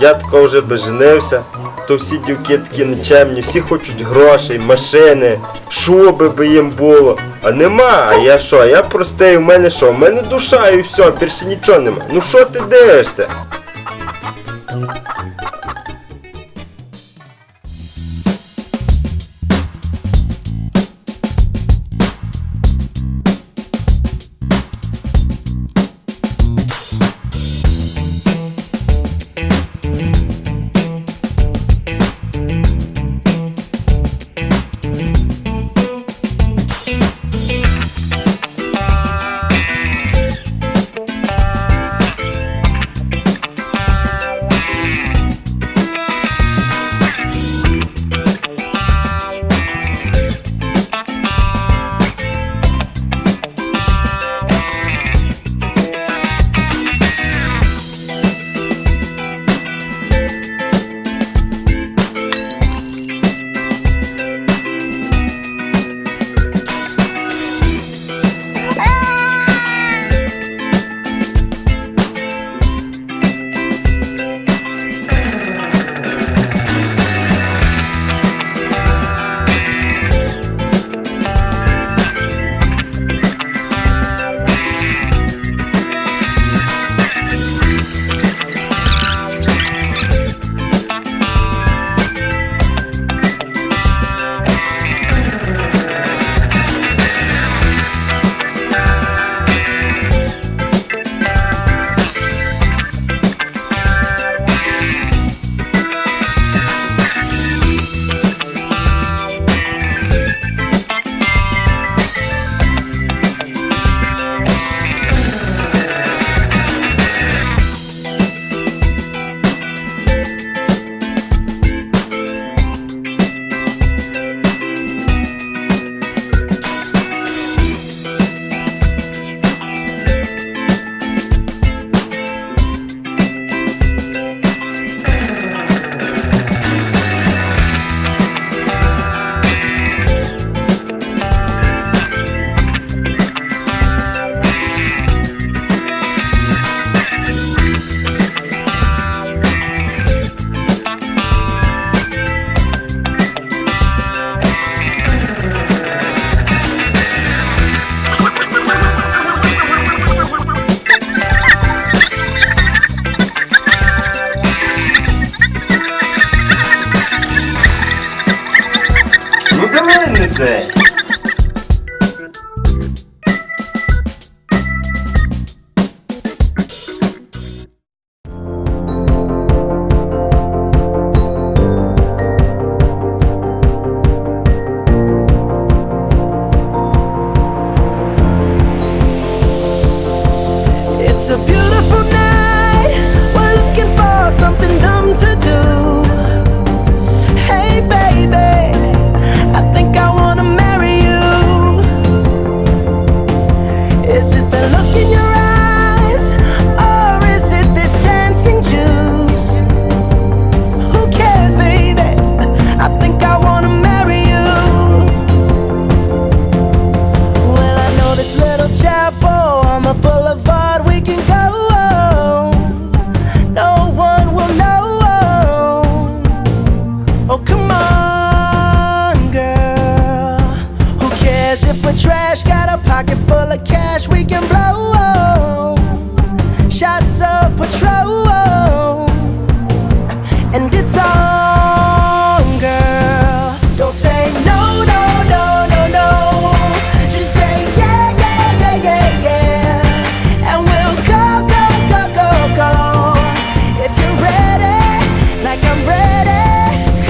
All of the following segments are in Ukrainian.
Я тако вже би женився, то всі дівки такі нечемні, всі хочуть грошей, машини, шуби би їм було. А нема, а я що, я простий, в мене що? в мене душа і все, більше нічого нема. Ну що ти дивишся?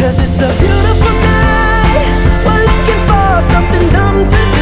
Cause it's a beautiful night. We're looking for something dumb to do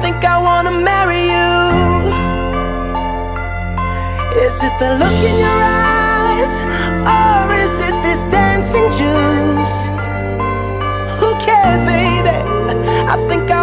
think I wanna marry you? Is it the look in your eyes? Or is it this dancing juice? Who cares, baby? I think I